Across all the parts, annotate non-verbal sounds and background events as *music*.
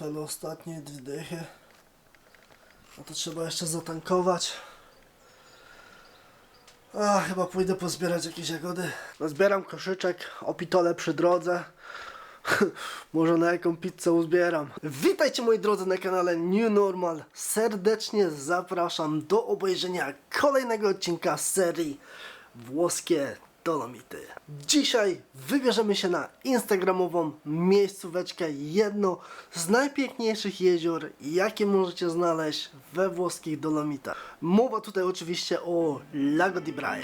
portfelu ostatnie dwie dychy. To trzeba jeszcze zatankować. A, chyba pójdę pozbierać jakieś jagody. No zbieram koszyczek, opitole przy drodze. *laughs* Może na jaką pizzę uzbieram. Witajcie moi drodzy na kanale New Normal. Serdecznie zapraszam do obejrzenia kolejnego odcinka serii Włoskie Dolomity. Dzisiaj wybierzemy się na instagramową miejscóweczkę, jedno z najpiękniejszych jezior, jakie możecie znaleźć we włoskich Dolomitach. Mowa tutaj oczywiście o Lago di bar.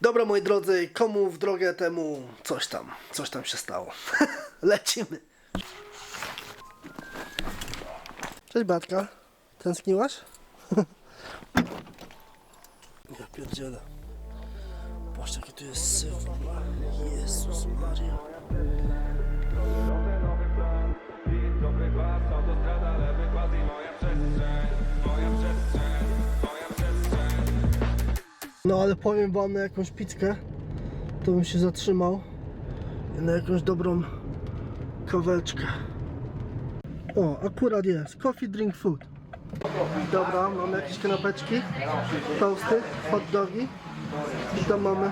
Dobra moi drodzy, komu w drogę temu coś tam, coś tam się stało. *laughs* Lecimy. Cześć Batka, tęskniłaś? *laughs* ja pierdzielę. Patrz jaki tu jest syf. Jezus Maria. No ale powiem wam na jakąś pizzkę, to bym się zatrzymał i na jakąś dobrą kaweczkę. O, akurat jest. Coffee, drink, food. Dobra, mamy jakieś kanapeczki, toasty, hot dogi i tam mamy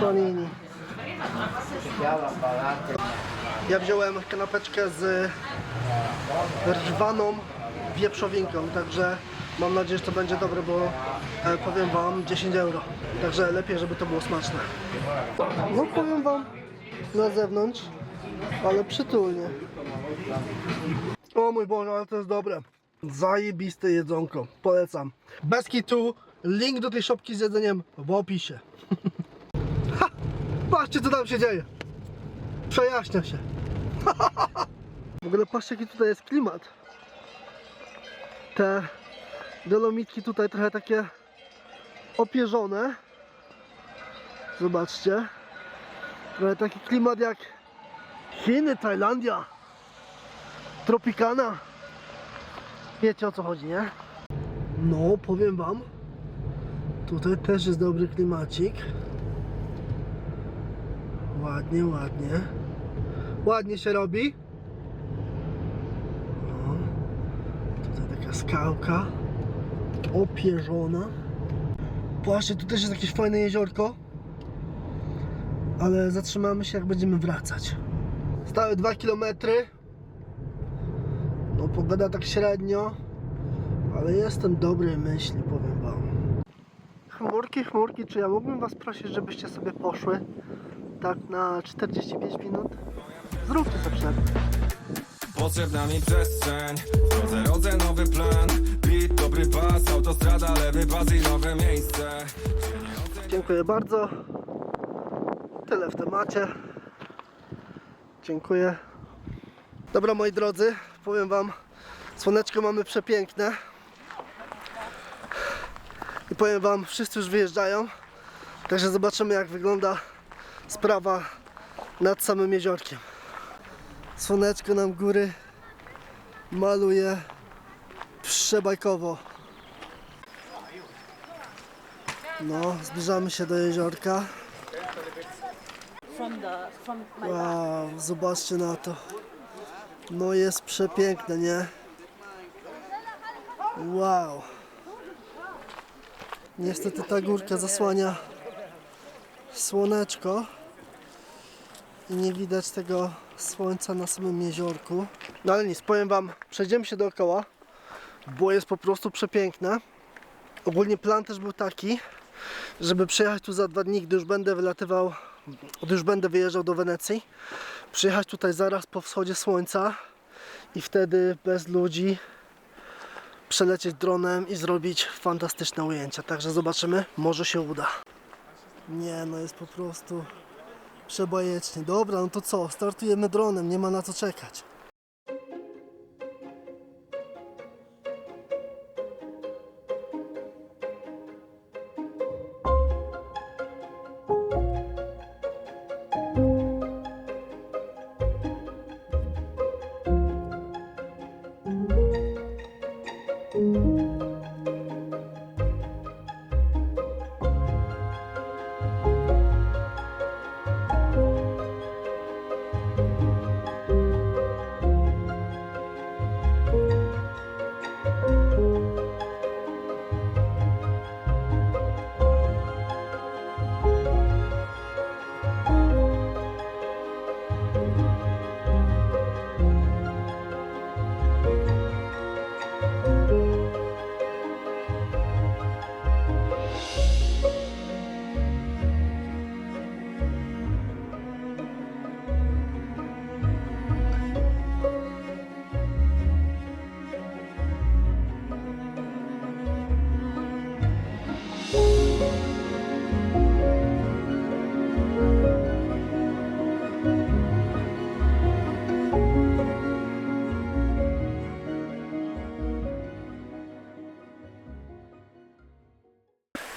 panini. Ja wziąłem kanapeczkę z rżwaną wieprzowinką, także mam nadzieję, że to będzie dobre, bo e, powiem wam 10 euro. Także lepiej, żeby to było smaczne. No powiem wam na zewnątrz, ale przytulnie. O mój Boże, ale to jest dobre. Zajebiste jedzonko, polecam. Bez kitu, link do tej szopki z jedzeniem w opisie. *laughs* ha! Patrzcie co tam się dzieje. Przejaśnia się. *laughs* w ogóle patrzcie jaki tutaj jest klimat. Te dolomitki tutaj trochę takie opierzone. Zobaczcie. Trochę taki klimat jak Chiny, Tajlandia. Tropikana. Wiecie o co chodzi, nie? No, powiem wam. Tutaj też jest dobry klimacik. Ładnie, ładnie. Ładnie się robi. No. Tutaj taka skałka. Opierzona. Patrzcie, tu też jest jakieś fajne jeziorko. Ale zatrzymamy się jak będziemy wracać. Stałe 2 km. Pogoda tak średnio. Ale jestem dobrej myśli, powiem wam. Chmurki, chmurki, czy ja mógłbym was prosić, żebyście sobie poszły tak na 45 minut? Zróbcie sobie przerwę. Potrzebna mi przestrzeń W drodze rodzę nowy plan Beat, dobry pas, autostrada, lewy pas i nowe miejsce Dziękuję bardzo. Tyle w temacie. Dziękuję. Dobra moi drodzy, powiem wam, słoneczko mamy przepiękne. I powiem wam, wszyscy już wyjeżdżają. Także zobaczymy jak wygląda sprawa nad samym jeziorkiem. Słoneczko nam góry maluje przebajkowo. No, zbliżamy się do jeziorka. Wow, zobaczcie na to. No jest przepiękne, nie? Wow. Niestety ta górka zasłania słoneczko i nie widać tego słońca na samym jeziorku. No ale nic, powiem wam, przejdziemy się dookoła, bo jest po prostu przepiękne. Ogólnie plan też był taki, żeby przyjechać tu za dwa dni, gdy już będę wylatywał, gdy już będę wyjeżdżał do Wenecji, przyjechać tutaj zaraz po wschodzie słońca i wtedy bez ludzi przelecieć dronem i zrobić fantastyczne ujęcia. Także zobaczymy, może się uda. Nie, no jest po prostu przebajecznie. Dobra, no to co? Startujemy dronem, nie ma na co czekać.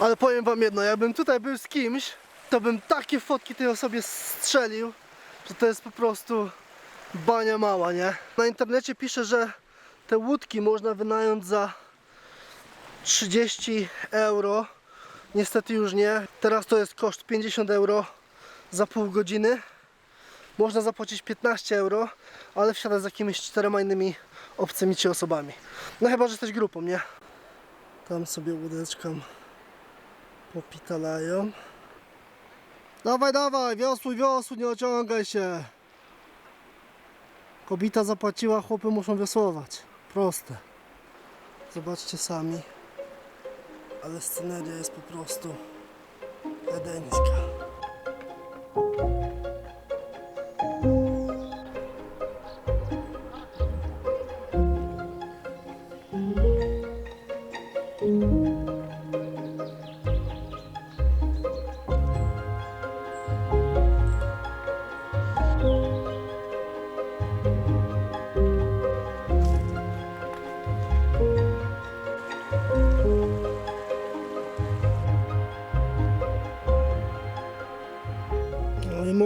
Ale powiem wam jedno, jakbym tutaj był z kimś, to bym takie fotki tej osobie strzelił, że to jest po prostu bania mała, nie? Na internecie pisze, że te łódki można wynająć za 30 euro. Niestety już nie. Teraz to jest koszt 50 euro za pół godziny. Można zapłacić 15 euro, ale wsiadać z jakimiś czterema innymi obcymi ci osobami. No chyba, że jesteś grupą, nie? Tam sobie łódeczką popitalają. Dawaj, dawaj, wiosłuj, wiosłuj, nie ociągaj się. Kobieta zapłaciła, chłopy muszą wiosłować. Proste. Zobaczcie sami. Ale sceneria jest po prostu edeńska.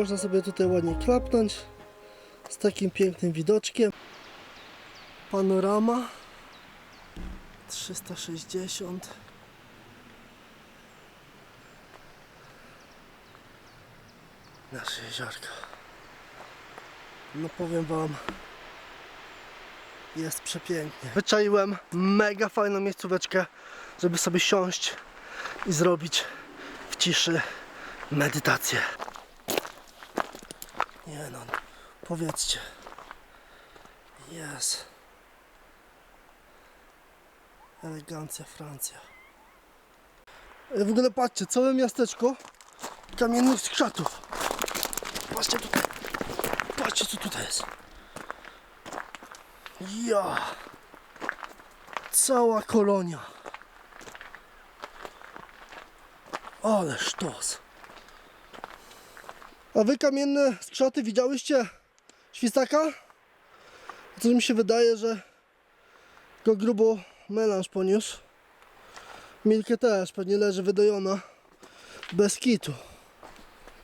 Można sobie tutaj ładnie klapnąć z takim pięknym widoczkiem. Panorama 360. Nasze jeziorko. No powiem wam, jest przepięknie. Wyczaiłem mega fajną miejscóweczkę, żeby sobie siąść i zrobić w ciszy medytację. Nie no, powiedzcie. Jest. Elegancja Francja. E, W ogóle patrzcie, całe miasteczko kamiennych skrzatów. Patrzcie tutaj. Patrzcie co tutaj jest. Ja. Cała kolonia. Ale sztos. A wy kamienne skrzaty widziałyście świstaka? Coś mi się wydaje, że go grubo melanż poniósł. Milkę też pewnie leży wydojona bez kitu.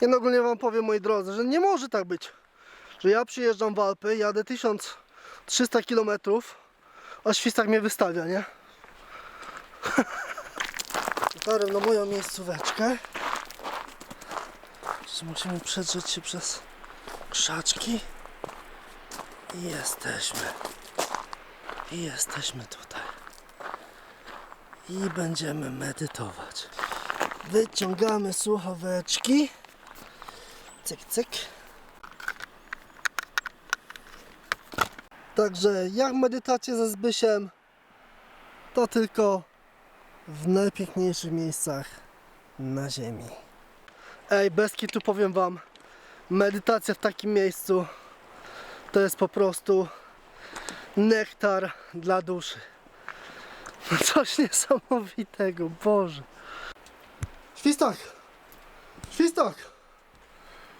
Ja no ogólnie wam powiem moi drodzy, że nie może tak być, że ja przyjeżdżam w Alpy, jadę 1300 km, a świstak mnie wystawia, nie? *laughs* Dotarłem na moją miejscóweczkę. Jeszcze musimy przedrzeć się przez krzaczki. I jesteśmy. I jesteśmy tutaj. I będziemy medytować. Wyciągamy słuchaweczki. Cyk, cyk. Także jak medytacja ze Zbysiem, to tylko w najpiękniejszych miejscach na ziemi. Ej, bez tu powiem wam, medytacja w takim miejscu to jest po prostu nektar dla duszy. No Coś niesamowitego, Boże. Świstak! Świstak!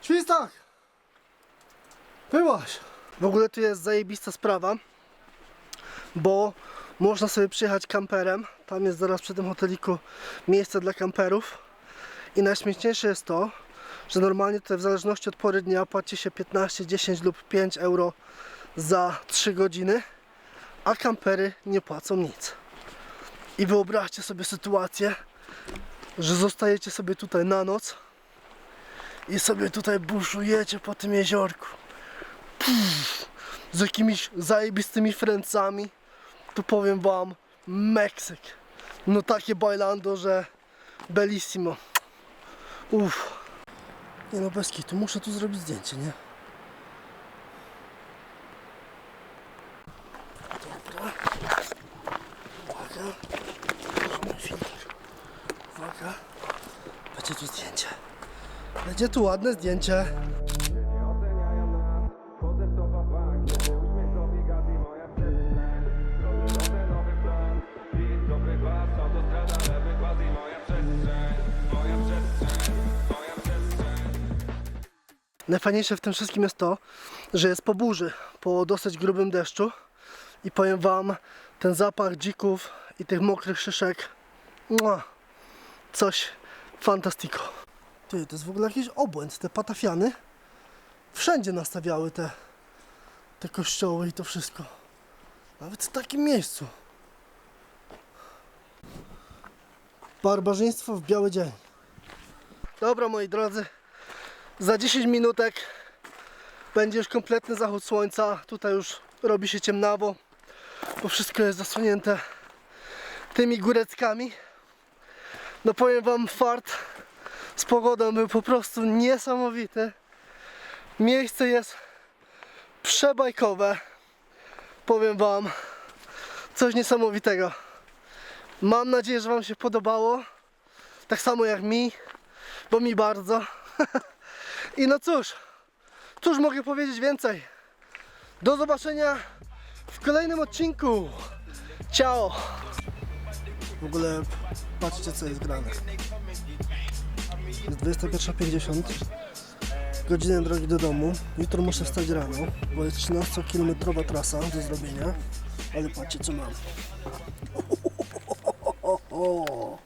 Świstak! Byłaś! W ogóle tu jest zajebista sprawa, bo można sobie przyjechać kamperem. Tam jest zaraz przy tym hoteliku miejsce dla kamperów. I najśmieszniejsze jest to, że normalnie tutaj w zależności od pory dnia płaci się 15, 10 lub 5 euro za 3 godziny, a kampery nie płacą nic. I wyobraźcie sobie sytuację, że zostajecie sobie tutaj na noc i sobie tutaj buszujecie po tym jeziorku. Pff, z jakimiś zajebistymi Francami. Tu powiem wam, Meksyk. No takie bailando, że bellissimo. Uff. Nie no, bez kitu. Muszę tu zrobić zdjęcie, nie? Dobra. Uwaga. Uwaga. Będzie tu zdjęcie. Będzie tu ładne zdjęcie. Najfajniejsze w tym wszystkim jest to, że jest po burzy, po dosyć grubym deszczu i powiem wam, ten zapach dzików i tych mokrych szyszek, mua, coś fantastico. Ty, to jest w ogóle jakiś obłęd. Te patafiany wszędzie nastawiały te, te kościoły i to wszystko. Nawet w takim miejscu. Barbarzyństwo w biały dzień. Dobra, moi drodzy. Za 10 minutek będzie już kompletny zachód słońca. Tutaj już robi się ciemnawo, bo wszystko jest zasłonięte tymi góreckami. No powiem wam, fart z pogodą był po prostu niesamowity. Miejsce jest przebajkowe. Powiem wam, coś niesamowitego. Mam nadzieję, że wam się podobało. Tak samo jak mi, bo mi bardzo. *laughs* I no cóż, cóż mogę powiedzieć więcej? Do zobaczenia w kolejnym odcinku. Ciao! W ogóle patrzcie co jest grane. Jest 21.50. Godzinę drogi do domu. Jutro muszę wstać rano, bo jest 13-kilometrowa trasa do zrobienia. Ale patrzcie co mam. *laughs*